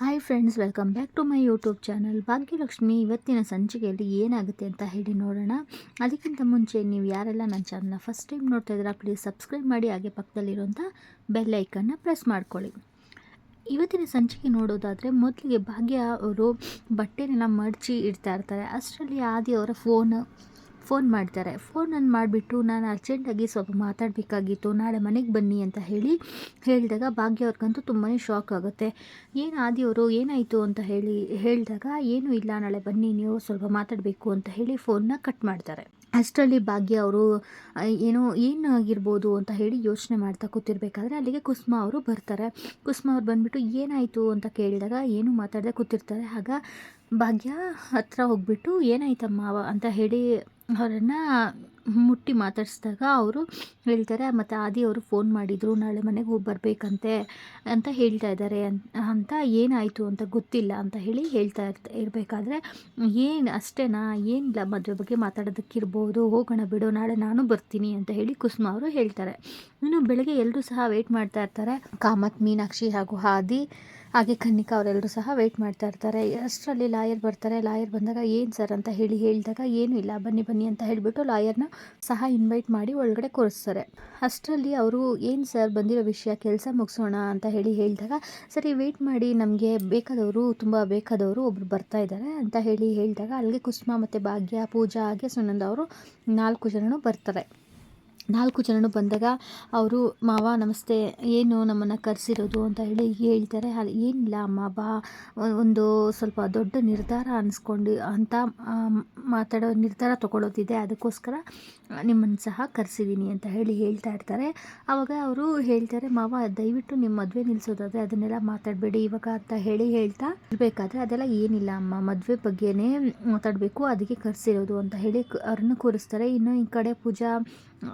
Hi friends welcome back to my YouTube channel Bhagyalakshmi, ಇವತ್ತಿನ ಸಂಚಿಕೆಯಲ್ಲಿ ಏನಾಗುತ್ತೆ ಅಂತ ಹೇಳಿ ನೋಡೋಣ. ಅದಕ್ಕಿಂತ ಮುಂಚೆ ನೀವು ಯಾರೆಲ್ಲ ನನ್ನ ಚಾನಲ್ನ ಫಸ್ಟ್ ಟೈಮ್ ನೋಡ್ತಾ ಇದ್ದೀರಾ ಪ್ಲೀಸ್ ಸಬ್ಸ್ಕ್ರೈಬ್ ಮಾಡಿ, ಹಾಗೆ ಪಕ್ಕದಲ್ಲಿರುವಂಥ ಬೆಲ್ ಐಕನ್ನ ಪ್ರೆಸ್ ಮಾಡ್ಕೊಳ್ಳಿ. ಇವತ್ತಿನ ಸಂಚಿಕೆ ನೋಡೋದಾದರೆ, ಮೊದಲಿಗೆ ಭಾಗ್ಯ ಅವರು ಬಟ್ಟೆನೆಲ್ಲ ಮಡಚಿ ಇಡ್ತಾ ಇರ್ತಾರೆ. ಅಷ್ಟರಲ್ಲಿ ಆದಿ ಅವರ ಫೋನ್ ಫೋನ್ ಮಾಡ್ತಾರೆ. ಫೋನನ್ನು ಮಾಡಿಬಿಟ್ಟು ನಾನು ಅರ್ಜೆಂಟಾಗಿ ಸ್ವಲ್ಪ ಮಾತಾಡಬೇಕಾಗಿತ್ತು, ನಾಳೆ ಮನೆಗೆ ಬನ್ನಿ ಅಂತ ಹೇಳಿ ಹೇಳಿದಾಗ ಭಾಗ್ಯ ಅವ್ರಿಗಂತೂ ತುಂಬಾ ಶಾಕ್ ಆಗುತ್ತೆ. ಏನು ಆದಿಯವರು ಏನಾಯಿತು ಅಂತ ಹೇಳಿ, ಹೇಳಿದಾಗ ಏನೂ ಇಲ್ಲ, ನಾಳೆ ಬನ್ನಿ, ನೀವು ಸ್ವಲ್ಪ ಮಾತಾಡಬೇಕು ಅಂತ ಹೇಳಿ ಫೋನ್ನ ಕಟ್ ಮಾಡ್ತಾರೆ. ಅಷ್ಟರಲ್ಲಿ ಭಾಗ್ಯ ಅವರು ಏನೋ, ಏನಾಗಿರ್ಬೋದು ಅಂತ ಹೇಳಿ ಯೋಚನೆ ಮಾಡ್ತಾ ಕೂತಿರ್ಬೇಕಾದ್ರೆ ಅಲ್ಲಿಗೆ ಕುಸುಮ ಅವರು ಬರ್ತಾರೆ. ಕುಸುಮ ಅವ್ರು ಬಂದುಬಿಟ್ಟು ಏನಾಯಿತು ಅಂತ ಕೇಳಿದಾಗ ಏನು ಮಾತಾಡದೆ ಕೂತಿರ್ತಾರೆ. ಆಗ ಭಾಗ್ಯ ಹತ್ರ ಹೋಗ್ಬಿಟ್ಟು, ಏನಾಯ್ತಮ್ಮ ಅಂತ ಹೇಳಿ ಅವರನ್ನು ಮುಟ್ಟಿ ಮಾತಾಡಿಸಿದಾಗ ಅವರು ಹೇಳ್ತಾರೆ, ಮತ್ತು ಆದಿ ಅವರು ಫೋನ್ ಮಾಡಿದರು, ನಾಳೆ ಮನೆಗೆ ಹೋಗಿ ಬರಬೇಕಂತೆ ಅಂತ ಹೇಳ್ತಾ ಇದ್ದಾರೆ ಅಂತ ಏನಾಯಿತು ಅಂತ ಗೊತ್ತಿಲ್ಲ ಅಂತ ಹೇಳಿ ಹೇಳ್ತಾ ಇರ್ತ, ಇರಬೇಕಾದ್ರೆ ಏನು ಅಷ್ಟೇನಾ? ಏನಿಲ್ಲ ಮದುವೆ ಬಗ್ಗೆ ಮಾತಾಡೋದಕ್ಕಿರ್ಬೋದು, ಹೋಗೋಣ ಬಿಡು, ನಾಳೆ ನಾನು ಬರ್ತೀನಿ ಅಂತ ಹೇಳಿ ಕುಸುಮ ಅವರು ಹೇಳ್ತಾರೆ. ಇನ್ನು ಬೆಳಗ್ಗೆ ಎಲ್ಲರೂ ಸಹ ವೆಯ್ಟ್ ಮಾಡ್ತಾ ಇರ್ತಾರೆ. ಕಾಮತ್, ಮೀನಾಕ್ಷಿ ಹಾಗೂ ಹಾದಿ ಹಾಗೆ ಕನ್ನಿಕಾ ಅವರೆಲ್ಲರೂ ಸಹ ವೆಯ್ಟ್ ಮಾಡ್ತಾ ಇರ್ತಾರೆ. ಅಷ್ಟರಲ್ಲಿ ಲಾಯರ್ ಬರ್ತಾರೆ. ಲಾಯರ್ ಬಂದಾಗ ಏನು ಸರ್ ಅಂತ ಹೇಳಿ ಹೇಳಿದಾಗ ಏನೂ ಇಲ್ಲ. ಬನ್ನಿ ಬನ್ನಿ ಅಂತ ಹೇಳಿಬಿಟ್ಟು ಲಾಯರ್ನ ಸಹ ಇನ್ವೈಟ್ ಮಾಡಿ ಒಳಗಡೆ ಕೂರಿಸ್ತಾರೆ. ಅಷ್ಟರಲ್ಲಿ ಅವರು ಏನು ಸರ್ ಬಂದಿರೋ ವಿಷಯ ಕೆಲಸ ಮುಗಿಸೋಣ ಅಂತ ಹೇಳಿ ಹೇಳಿದಾಗ, ಸರಿ ವೆಯ್ಟ್ ಮಾಡಿ. ನಮಗೆ ಬೇಕಾದವರು, ತುಂಬ ಬೇಕಾದವರು ಒಬ್ಬರು ಬರ್ತಾ ಇದ್ದಾರೆ ಅಂತ ಹೇಳಿ ಹೇಳಿದಾಗ, ಅಲ್ಲಿಗೆ ಕುಸುಮ ಮತ್ತು ಭಾಗ್ಯ, ಪೂಜಾ ಹಾಗೆ ಸುನಂದ ಅವರು ನಾಲ್ಕು ಜನನು ಬರ್ತಾರೆ. ನಾಲ್ಕು ಜನನು ಬಂದಾಗ ಅವರು, ಮಾವ, ನಮಸ್ತೆ, ಏನು ನಮ್ಮನ್ನು ಕರೆಸಿರೋದು? ಅಂತ ಹೇಳಿ ಹೇಳ್ತಾರೆ. ಅಲ್ಲಿ ಏನಿಲ್ಲ ಅಮ್ಮ, ಬಾ, ಒಂದು ಸ್ವಲ್ಪ ದೊಡ್ಡ ನಿರ್ಧಾರ ಅನ್ನಿಸ್ಕೊಂಡು ಅಂತ ಮಾತಾಡೋ ನಿರ್ಧಾರ ತೊಗೊಳೋದಿದೆ. ಅದಕ್ಕೋಸ್ಕರ ನಿಮ್ಮನ್ನು ಸಹ ಕರೆಸಿದ್ದೀನಿ ಅಂತ ಹೇಳಿ ಹೇಳ್ತಾ ಇರ್ತಾರೆ. ಆವಾಗ ಅವರು ಹೇಳ್ತಾರೆ, ಮಾವ, ದಯವಿಟ್ಟು ನಿಮ್ಮ ಮದುವೆ ನಿಲ್ಲಿಸೋದಾದರೆ ಅದನ್ನೆಲ್ಲ ಮಾತಾಡಬೇಡಿ. ಇವಾಗ ಅಂತ ಹೇಳಿ ಹೇಳ್ತಾ ಇರಬೇಕಾದ್ರೆ ಅದೆಲ್ಲ ಏನಿಲ್ಲ ಅಮ್ಮ, ಮದುವೆ ಬಗ್ಗೆನೇ ಮಾತಾಡಬೇಕು, ಅದಕ್ಕೆ ಕರೆಸಿರೋದು ಅಂತ ಹೇಳಿ ಅವ್ರನ್ನ ಕೂರಿಸ್ತಾರೆ. ಇನ್ನು ಈ ಕಡೆ ಪೂಜಾ,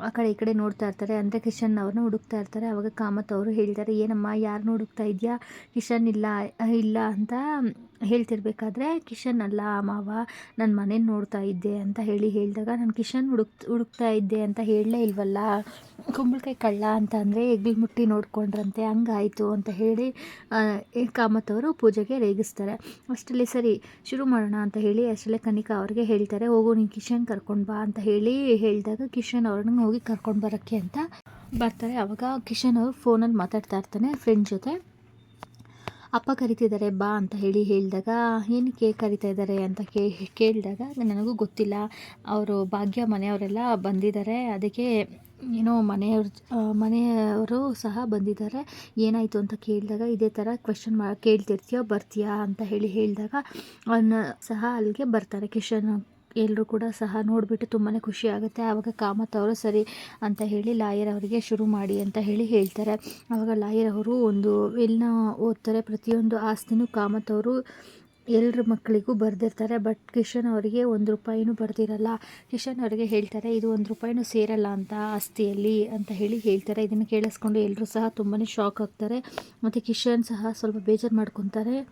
ಆ ಈ ಕಡೆ ನೋಡ್ತಾ ಇರ್ತಾರೆ. ಅಂದರೆ ಕಿಶನ್ ಅವ್ರನ್ನ ಹುಡುಕ್ತಾ ಇರ್ತಾರೆ. ಅವಾಗ ಕಾಮತ್ ಅವರು ಹೇಳ್ತಾರೆ ಏನಮ್ಮ ಯಾರನ್ನ ಹುಡುಕ್ತಾ ಇದೆಯಾ? ಕಿಶನ್ ಇಲ್ಲ ಇಲ್ಲ ಅಂತ ಹೇಳ್ತಿರ್ಬೇಕಾದ್ರೆ, ಕಿಶನ್ ಅಲ್ಲ ಮಾವ ನನ್ನ ಮನೆ ನೋಡ್ತಾ ಇದ್ದೆ ಅಂತ ಹೇಳಿ ಹೇಳಿದಾಗ, ನಾನು ಕಿಶನ್ ಹುಡುಕ್ ಹುಡುಕ್ತಾ ಇದ್ದೆ ಅಂತ ಹೇಳಲೇ ಇಲ್ವಲ್ಲ? ಕುಂಬಳಕಾಯಿ ಕಳ್ಳ ಅಂತ ಅಂದರೆ ಎಗ್ಲಿ ಮುಟ್ಟಿ ನೋಡ್ಕೊಂಡ್ರಂತೆ, ಹಂಗಾಯಿತು ಅಂತ ಹೇಳಿ ಕಾಮತ್ ಅವರು ಪೂಜೆಗೆ ರೇಗಿಸ್ತಾರೆ. ಅಷ್ಟರಲ್ಲಿ, ಸರಿ, ಶುರು ಮಾಡೋಣ ಅಂತ ಹೇಳಿ ಅಷ್ಟಲ್ಲೇ ಕನಿಕಾ ಅವ್ರಿಗೆ ಹೇಳ್ತಾರೆ, ಹೋಗು, ನೀನು ಕಿಶನ್ ಕರ್ಕೊಂಡು ಬಾ ಅಂತ ಹೇಳಿ ಹೇಳಿದಾಗ, ಕಿಶನ್ ಅವ್ರನ್ನ ಹೋಗಿ ಕರ್ಕೊಂಡು ಬರೋಕ್ಕೆ ಅಂತ ಬರ್ತಾರೆ. ಅವಾಗ ಕಿಶನ್ ಅವರು ಫೋನಲ್ಲಿ ಮಾತಾಡ್ತಾ ಇರ್ತಾನೆ ಫ್ರೆಂಡ್ ಜೊತೆ. ಅಪ್ಪ ಕರಿತಿದ್ದಾರೆ, ಬಾ ಅಂತ ಹೇಳಿ ಹೇಳಿದಾಗ, ಏನಕ್ಕೆ ಕರಿತಾ ಇದ್ದಾರೆ ಅಂತ ಕೇಳಿದಾಗ ನನಗೂ ಗೊತ್ತಿಲ್ಲ. ಅವರು ಭಾಗ್ಯ ಮನೆಯವರೆಲ್ಲ ಬಂದಿದ್ದಾರೆ. ಅದಕ್ಕೆ ಏನೋ ಮನೆಯವ್ರ ಮನೆಯವರು ಸಹ ಬಂದಿದ್ದಾರೆ. ಏನಾಯಿತು ಅಂತ ಕೇಳಿದಾಗ, ಇದೇ ಥರ ಕ್ವೆಶನ್ ಮಾ ಕೇಳ್ತಿರ್ತೀಯೋ, ಬರ್ತೀಯಾ ಅಂತ ಹೇಳಿ ಹೇಳಿದಾಗ ಅವನ್ನ ಸಹ ಅಲ್ಲಿಗೆ ಬರ್ತಾರೆ. ಕಿಶನ್ ಎಲ್ಲರೂ ಕೂಡ ಸಹ ನೋಡಿಬಿಟ್ಟು ತುಂಬಾ ಖುಷಿ ಆಗುತ್ತೆ. ಆವಾಗ ಕಾಮತ್ ಅವರು, ಸರಿ ಅಂತ ಹೇಳಿ ಲಾಯರ್ ಅವರಿಗೆ ಶುರು ಮಾಡಿ ಅಂತ ಹೇಳಿ ಹೇಳ್ತಾರೆ. ಆವಾಗ ಲಾಯರ್ ಅವರು ಒಂದು ಎಲ್ಲ ಓದ್ತಾರೆ. ಪ್ರತಿಯೊಂದು ಆಸ್ತಿನೂ ಕಾಮತ್ ಅವರು ಎಲ್ಲರ ಮಕ್ಕಳಿಗೂ ಬರೆದಿರ್ತಾರೆ. ಬಟ್ ಕಿಶನ್ ಅವರಿಗೆ ಒಂದು ರೂಪಾಯಿನೂ ಬರೆದಿರಲ್ಲ. ಕಿಶನ್ ಅವರಿಗೆ ಹೇಳ್ತಾರೆ, ಇದು ಒಂದು ರೂಪಾಯಿನೂ ಸೇರಲ್ಲ ಅಂತ ಆಸ್ತಿಯಲ್ಲಿ ಅಂತ ಹೇಳಿ ಹೇಳ್ತಾರೆ. ಇದನ್ನು ಕೇಳಿಸ್ಕೊಂಡು ಎಲ್ಲರೂ ಸಹ ತುಂಬಾ ಶಾಕ್ ಆಗ್ತಾರೆ. ಮತ್ತು ಕಿಶನ್ ಸಹ ಸ್ವಲ್ಪ ಬೇಜಾರು ಮಾಡ್ಕೊತಾರೆ.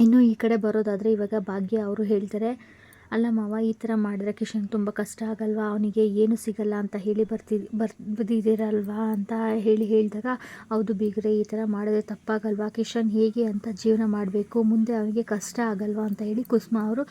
ಇನ್ನು ಈ ಕಡೆ ಬರೋದಾದರೆ ಇವಾಗ ಭಾಗ್ಯ ಅವರು ಹೇಳ್ತಾರೆ ಅಲ್ಲ ಮಾವ, ಈ ಥರ ಮಾಡಿದ್ರೆ ಕಿಶನ್ ತುಂಬ ಕಷ್ಟ ಆಗಲ್ವಾ? ಅವನಿಗೆ ಏನು ಸಿಗಲ್ಲ ಅಂತ ಹೇಳಿ ಬರ್ತಿ ಅಂತ ಹೇಳಿ ಹೇಳಿದಾಗ, ಹೌದು ಬೀಗರೆ, ಈ ಥರ ಮಾಡಿದ್ರೆ ತಪ್ಪಾಗಲ್ವಾ? ಕಿಶನ್ ಹೇಗೆ ಅಂತ ಜೀವನ ಮಾಡಬೇಕು? ಮುಂದೆ ಅವನಿಗೆ ಕಷ್ಟ ಆಗಲ್ವಾ ಅಂತ ಹೇಳಿ ಕುಸುಮ ಅವರು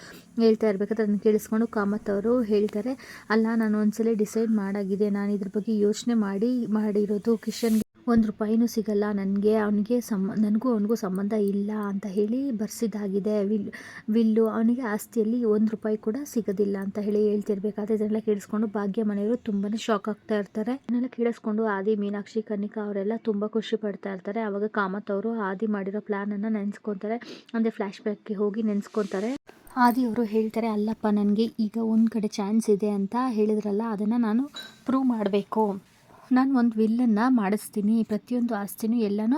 ಹೇಳ್ತಾ ಇರಬೇಕಾದ್ರೆ ಅದನ್ನು ಕೇಳಿಸ್ಕೊಂಡು ಕಾಮತ್ ಅವರು ಹೇಳ್ತಾರೆ ಅಲ್ಲ, ನಾನು ಒಂದ್ಸಲ ಡಿಸೈಡ್ ಮಾಡಾಗಿದೆ. ನಾನು ಇದ್ರ ಬಗ್ಗೆ ಯೋಚನೆ ಮಾಡಿ, ಮಾಡಿರೋದು ಕಿಶನ್ಗೆ ಒಂದು ರೂಪಾಯಿನೂ ಸಿಗಲ್ಲ, ನನಗೆ ಅವನಿಗೆ ಸಂಬ ನನಗೂ ಅವನಿಗೂ ಸಂಬಂಧ ಇಲ್ಲ ಅಂತ ಹೇಳಿ ಬರ್ಸಿದ್ದಾಗಿದೆ. ವಿಲ್, ವಿಲ್ಲು ಅವನಿಗೆ ಆಸ್ತಿಯಲ್ಲಿ ಒಂದು ರೂಪಾಯಿ ಕೂಡ ಸಿಗೋದಿಲ್ಲ ಅಂತ ಹೇಳಿ ಹೇಳ್ತಿರ್ಬೇಕಾದ್ರೆ ಇದನ್ನೆಲ್ಲ ಕೇಳಿಸ್ಕೊಂಡು ಭಾಗ್ಯ ಮನೆಯವರು ತುಂಬಾ ಶಾಕ್ ಆಗ್ತಾ ಇರ್ತಾರೆ. ಇದನ್ನೆಲ್ಲ ಕೇಳಿಸ್ಕೊಂಡು ಆದಿ, ಮೀನಾಕ್ಷಿ, ಕನ್ನಿಕಾ ಅವರೆಲ್ಲ ತುಂಬ ಖುಷಿ ಪಡ್ತಾ ಇರ್ತಾರೆ. ಆವಾಗ ಕಾಮತ್ ಅವರು ಆದಿ ಮಾಡಿರೋ ಪ್ಲ್ಯಾನನ್ನು ನೆನೆಸ್ಕೊತಾರೆ. ಅಂದರೆ ಫ್ಲ್ಯಾಶ್ ಬ್ಯಾಕ್ಗೆ ಹೋಗಿ ನೆನೆಸ್ಕೊತಾರೆ. ಆದಿಯವರು ಹೇಳ್ತಾರೆ, ಅಲ್ಲಪ್ಪ, ನನಗೆ ಈಗ ಒಂದು ಕಡೆ ಚಾನ್ಸ್ ಇದೆ ಅಂತ ಹೇಳಿದ್ರಲ್ಲ, ಅದನ್ನು ನಾನು ಪ್ರೂವ್ ಮಾಡಬೇಕು. ನಾನು ಒಂದು ವಿಲ್ಲನ್ನು ಮಾಡಿಸ್ತೀನಿ, ಪ್ರತಿಯೊಂದು ಆಸ್ತಿನೂ ಎಲ್ಲನೂ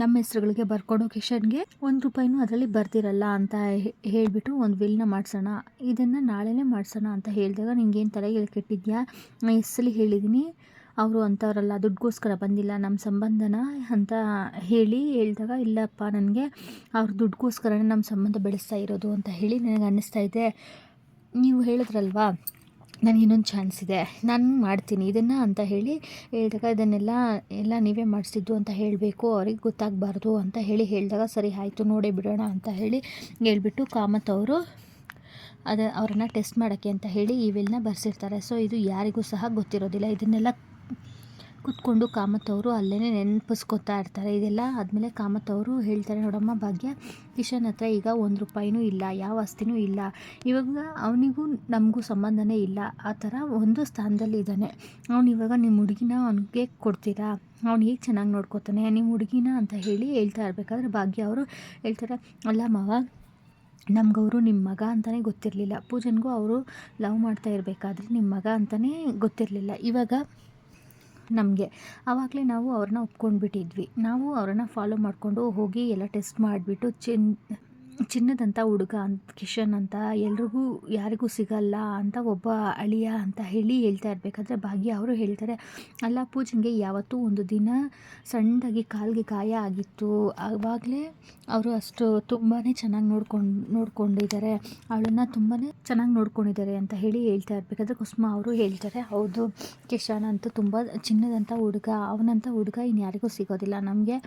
ನಮ್ಮ ಹೆಸ್ರುಗಳಿಗೆ ಬರ್ಕೊಂಡು ಕಿಶನ್ಗೆ ಒಂದು ರೂಪಾಯಿನೂ ಅದರಲ್ಲಿ ಬರ್ತಿರಲ್ಲ ಅಂತ ಹೇಳಿಬಿಟ್ಟು ಒಂದು ವಿಲ್ನ ಮಾಡಿಸೋಣ, ಇದನ್ನು ನಾಳೆನೇ ಮಾಡಿಸೋಣ ಅಂತ ಹೇಳಿದಾಗ ನಿಂಗೇನು ತಲೆಗೆ ಕೆಟ್ಟಿದ್ಯಾ? ಹೆಸಲಿ ಹೇಳಿದ್ದೀನಿ ಅವರು ಅಂಥವ್ರಲ್ಲ ದುಡ್ಡಿಗೋಸ್ಕರ ಬಂದಿಲ್ಲ ನಮ್ಮ ಸಂಬಂಧನ ಅಂತ ಹೇಳಿ ಹೇಳಿದಾಗ, ಇಲ್ಲಪ್ಪ ನನಗೆ ಅವ್ರ ದುಡ್ಡಿಗೋಸ್ಕರನೇ ನಮ್ಮ ಸಂಬಂಧ ಬೆಳೆಸ್ತಾ ಇರೋದು ಅಂತ ಹೇಳಿ ನನಗೆ ಅನ್ನಿಸ್ತಾ ಇದೆ. ನೀವು ಹೇಳಿದ್ರಲ್ವಾ ನನಗೆ ಇನ್ನೊಂದು ಚಾನ್ಸ್ ಇದೆ. ನಾನು ಮಾಡ್ತೀನಿ. ಇದನ್ನು ಅಂತ ಹೇಳಿ ಹೇಳಿದಾಗ ಇದನ್ನೆಲ್ಲ ಎಲ್ಲ ನೀವೇ ಮಾಡಿಸಿದ್ದು ಅಂತ ಹೇಳಬೇಕು. ಅವ್ರಿಗೆ ಗೊತ್ತಾಗಬಾರ್ದು ಅಂತ ಹೇಳಿ ಹೇಳಿದಾಗ ಸರಿ ಆಯಿತು, ನೋಡೇ ಬಿಡೋಣ ಅಂತ ಹೇಳಿ ಹೇಳ್ಬಿಟ್ಟು ಕಾಮತ್ ಅವರು ಅದು, ಅವ್ರನ್ನ ಟೆಸ್ಟ್ ಮಾಡೋಕ್ಕೆ ಅಂತ ಹೇಳಿ ಈ ವಿಲ್ನ ಬರ್ಸಿರ್ತಾರೆ. ಸೊ ಇದು ಯಾರಿಗೂ ಸಹ ಗೊತ್ತಿರೋದಿಲ್ಲ. ಇದನ್ನೆಲ್ಲ ಕೂತ್ಕೊಂಡು ಕಾಮತವರು ಅಲ್ಲೇ ನೆನಪಿಸ್ಕೊತಾ ಇರ್ತಾರೆ. ಇದೆಲ್ಲ ಆದಮೇಲೆ ಕಾಮತ್ ಅವರು ಹೇಳ್ತಾರೆ, ನೋಡಮ್ಮ ಭಾಗ್ಯ ಕಿಶನ್ ಹತ್ರ ಈಗ ಒಂದು ರೂಪಾಯಿನೂ ಇಲ್ಲ, ಯಾವ ಆಸ್ತಿನೂ ಇಲ್ಲ. ಇವಾಗ ಅವನಿಗೂ ನಮಗೂ ಸಂಬಂಧನೇ ಇಲ್ಲ. ಆ ಥರ ಒಂದು ಸ್ಥಾನದಲ್ಲಿ ಇದ್ದಾನೆ. ಅವ್ನು ಇವಾಗ ನಿಮ್ಮ ಹುಡುಗಿನ ಅವನಿಗೆ ಕೊಡ್ತೀರಾ? ಅವ್ನು ಹೇಗೆ ಚೆನ್ನಾಗಿ ನೋಡ್ಕೋತಾನೆ? ನಿಮ್ಮ ಹುಡುಗಿನ ಅಂತ ಹೇಳಿ ಹೇಳ್ತಾ ಇರಬೇಕಾದ್ರೆ ಭಾಗ್ಯ ಅವರು ಹೇಳ್ತಾರೆ, ಅಲ್ಲ ಮಾವ, ನಮ್ಗವರು ನಿಮ್ಮ ಮಗ ಅಂತಲೇ ಗೊತ್ತಿರಲಿಲ್ಲ. ಪೂಜನ್ಗೂ ಅವರು ಲವ್ ಮಾಡ್ತಾ ಇರಬೇಕಾದ್ರೆ ನಿಮ್ಮ ಮಗ ಅಂತಲೇ ಗೊತ್ತಿರಲಿಲ್ಲ. ಇವಾಗ ನಮಗೆ. ಆವಾಗಲೇ ನಾವು ಅವ್ರನ್ನ ಒಪ್ಕೊಂಡ್ಬಿಟ್ಟಿದ್ವಿ. ನಾವು ಅವ್ರನ್ನ ಫಾಲೋ ಮಾಡಿಕೊಂಡು ಹೋಗಿ ಎಲ್ಲ ಟೆಸ್ಟ್ ಮಾಡಿಬಿಟ್ಟು ಚಿನ್ ಚಿನ್ನದಂಥ ಹುಡುಗ ಅಂತ, ಕಿಶನ್ ಅಂತ ಎಲ್ರಿಗೂ ಯಾರಿಗೂ ಸಿಗಲ್ಲ ಅಂತ ಒಬ್ಬ ಅಳಿಯ ಅಂತ ಹೇಳಿ ಹೇಳ್ತಾ ಇರಬೇಕಾದ್ರೆ ಭಾಗ್ಯ ಅವರು ಹೇಳ್ತಾರೆ, ಅಲ್ಲ ಪೂಜೆಗೆ ಯಾವತ್ತೂ ಒಂದು ದಿನ ಸಣ್ಣದಾಗಿ ಕಾಲಿಗೆ ಗಾಯ ಆಗಿತ್ತು. ಆವಾಗಲೇ ಅವರು ಅಷ್ಟು ತುಂಬಾ ಚೆನ್ನಾಗಿ ನೋಡ್ಕೊಂಡು, ನೋಡ್ಕೊಂಡಿದ್ದಾರೆ. ಅವಳನ್ನು ತುಂಬಾ ಚೆನ್ನಾಗಿ ನೋಡ್ಕೊಂಡಿದ್ದಾರೆ ಅಂತ ಹೇಳಿ ಹೇಳ್ತಾ ಇರಬೇಕಾದ್ರೆ ಕುಸುಮ ಅವರು ಹೇಳ್ತಾರೆ, ಹೌದು, ಕಿಶನ್ ಅಂತೂ ತುಂಬ ಚಿನ್ನದಂಥ ಹುಡುಗ ಅವನಂಥ ಹುಡುಗ ಇನ್ನು ಯಾರಿಗೂ ಸಿಗೋದಿಲ್ಲ. ನಮಗೆ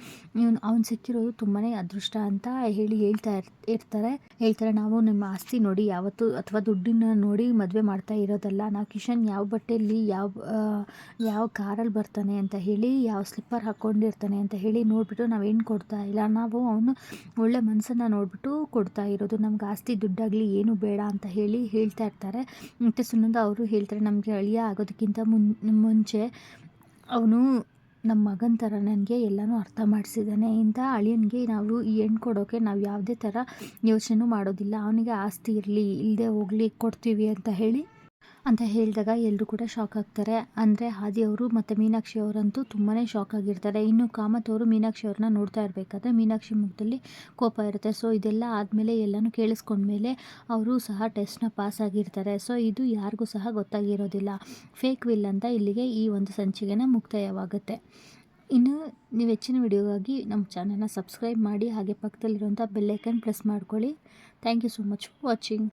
ಇವನು, ಅವ್ನು ಸಿಕ್ಕಿರೋದು ತುಂಬಾ ಅದೃಷ್ಟ ಅಂತ ಹೇಳಿ ಹೇಳ್ತಾ ಇರ್ ಇರ್ತಾರೆ. ಹೇಳ್ತಾರೆ, ನಾವು ನಿಮ್ಮ ಆಸ್ತಿ ನೋಡಿ, ಯಾವತ್ತು ಅಥವಾ ದುಡ್ಡಿನ ನೋಡಿ ಮದುವೆ ಮಾಡ್ತಾ ಇರೋದಲ್ಲ. ನಾವು ಕಿಶನ್ ಯಾವ ಬಟ್ಟೆಯಲ್ಲಿ ಯಾವ ಯಾವ ಕಾರಲ್ಲಿ ಬರ್ತಾನೆ ಅಂತ ಹೇಳಿ, ಯಾವ ಸ್ಲಿಪ್ಪರ್ ಹಾಕ್ಕೊಂಡಿರ್ತಾನೆ ಅಂತ ಹೇಳಿ ನೋಡಿಬಿಟ್ಟು ನಾವೇನು ಕೊಡ್ತಾ ಇಲ್ಲ. ನಾವು ಅವನು ಒಳ್ಳೆ ಮನಸ್ಸನ್ನು ನೋಡಿಬಿಟ್ಟು ಕೊಡ್ತಾ ಇರೋದು. ನಮ್ಗೆ ಆಸ್ತಿ ದುಡ್ಡಾಗಲಿ ಏನು ಬೇಡ ಅಂತ ಹೇಳಿ ಹೇಳ್ತಾ ಇರ್ತಾರೆ. ಮತ್ತು ಸುನಂದ ಅವರು ಹೇಳ್ತಾರೆ, ನಮಗೆ ಅಳಿಯ ಆಗೋದಕ್ಕಿಂತ ಮುನ್, ಮುಂಚೆ ಅವನು ನಮ್ಮ ಮಗನ ಥರ ನನಗೆ ಎಲ್ಲನೂ ಅರ್ಥ ಮಾಡಿಸಿದ್ದಾನೆ ಇಂಥ ಅಳಿಯನಿಗೆ ನಾವು ಈ ಹೆಣ್ಣು ಕೊಡೋಕ್ಕೆ ನಾವು ಯಾವುದೇ ಥರ ಯೋಚನೆ ಮಾಡೋದಿಲ್ಲ. ಅವನಿಗೆ ಆಸ್ತಿ ಇರಲಿ ಇಲ್ಲದೆ ಹೋಗಲಿ, ಕೊಡ್ತೀವಿ ಅಂತ ಹೇಳಿ ಅಂತ ಹೇಳಿದಾಗ ಎಲ್ಲರೂ ಕೂಡ ಶಾಕ್ ಆಗ್ತಾರೆ. ಅಂದರೆ ಅವರು ಮತ್ತು ಮೀನಾಕ್ಷಿ ಅವರಂತೂ ತುಂಬಾ ಶಾಕ್ ಆಗಿರ್ತಾರೆ. ಇನ್ನು ಕಾಮತ್ ಅವರು ಮೀನಾಕ್ಷಿ ಅವ್ರನ್ನ ನೋಡ್ತಾ ಇರಬೇಕಾದ್ರೆ ಮೀನಾಕ್ಷಿ ಮುಖದಲ್ಲಿ ಕೋಪ ಇರುತ್ತೆ. ಸೊ ಇದೆಲ್ಲ ಆದಮೇಲೆ ಎಲ್ಲನೂ ಕೇಳಿಸ್ಕೊಂಡ್ಮೇಲೆ ಅವರು ಸಹ ಟೆಸ್ಟ್ನ ಪಾಸ್ ಆಗಿರ್ತಾರೆ. ಸೊ ಇದು ಯಾರಿಗೂ ಸಹ ಗೊತ್ತಾಗಿರೋದಿಲ್ಲ. ಫೇಕ್ ವಿಲ್ ಅಂತ ಇಲ್ಲಿಗೆ ಈ ಒಂದು ಸಂಚಿಕೆನ ಮುಕ್ತಾಯವಾಗುತ್ತೆ. ಇನ್ನು ನೀವು ಹೆಚ್ಚಿನ ವಿಡಿಯೋಗಾಗಿ ನಮ್ಮ ಚಾನಲ್ನ ಸಬ್ಸ್ಕ್ರೈಬ್ ಮಾಡಿ, ಹಾಗೆ ಪಕ್ಕದಲ್ಲಿರುವಂಥ ಬೆಲ್ಲೈಕನ್ ಪ್ರೆಸ್ ಮಾಡ್ಕೊಳ್ಳಿ. Thank you so much for watching